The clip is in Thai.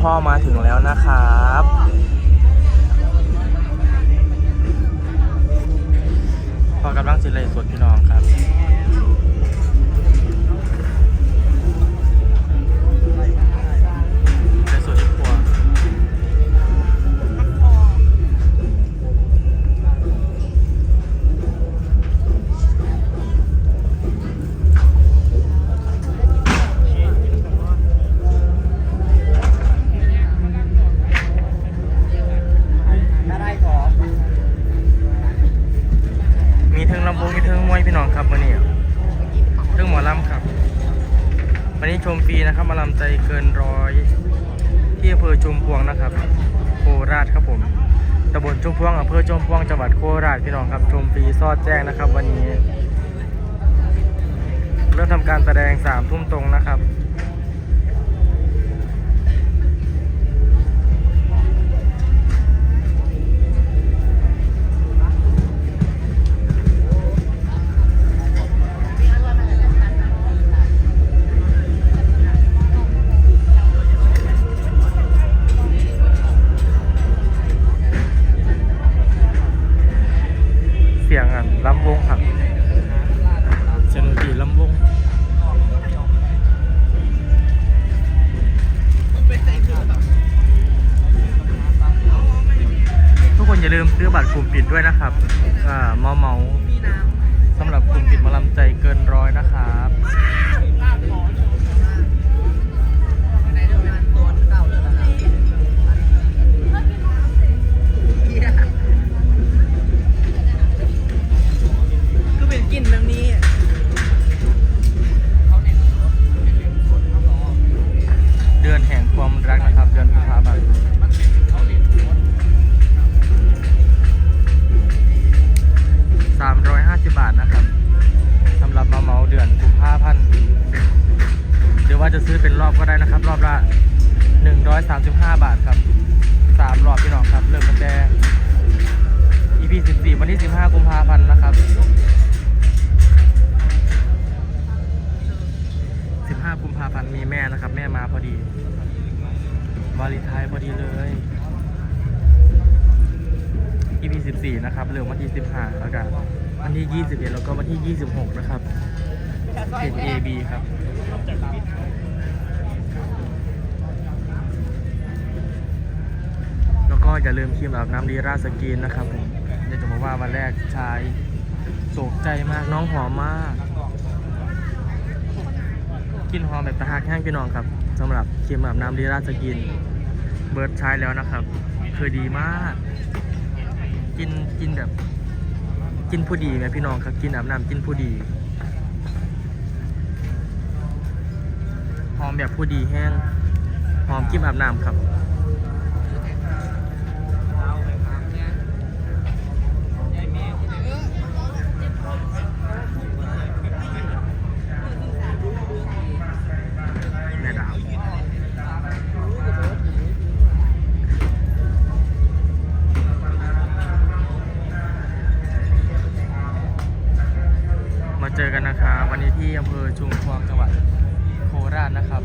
พ่อมาถึงแล้วนะครับ พอกำลังสิเลยสดพี่น้องครับ มีเทิงลำโพงมีเทิงมวยพี่น้องครับวันนี้เทิงหมอลำครับ วันนี้ชมฟรีนะครับมาลำใจเกินร้อยที่อำเภอชุมพวงนะครับ โคราชครับผมตำบลชุมพวงอำเภอชุมพวงจังหวัดโคราชพี่น้องครับชมฟรีซอดแจ้งนะครับ วันนี้ เริ่มทำการแสดงสามทุ่มตรงนะครับ เสียงดนตีลำวงทุกคนอย่าลืมซื้อบัตรกลุ่มปิดด้วยนะครับอ่าเมาเมา รือว่าจะซื้อเป็นรอบก็ได้นะครับ รอบละหนึ่งร้อยสามสิบห้าบาทครับสามรอบพี่น้องครับ เริ่มตั้งแต่ EP สิบสี่วันที่สิบห้ากุมภาพันธ์นะครับสิบห้ากุมภาพันธ์มีแม่นะครับ แม่มาพอดีวาเลนไทน์พอดีเลย EP 14 นะครับ เริ่มวันที่ 15 แล้วกันวันที่ 21 แล้วก็วันที่ 26 นะครับ เพจ AB ครับแล้วก็อย่าลืมครีมอาบน้ำดีราสกินนะครับผมอยากจะบอกว่าวันแรกชายโศกใจมากน้องหอมมากกลินหอมแบบตะหักแห้งพี่น้องครับสำหรับครีมอาบน้ำดีราสกิน เบิร์ดใช้แล้วนะครับ คือดีมาก กินกินแบบ กินผู้ดีไหมพี่น้องครับ กินอาบน้ำกินผู้ดี แบบผู้ดีแห้งหอมกิมอาบน้ำครับเจอกันนะครับวันนี้ที่อำเภอชุมพวงจังหวัด โคราชนะครับ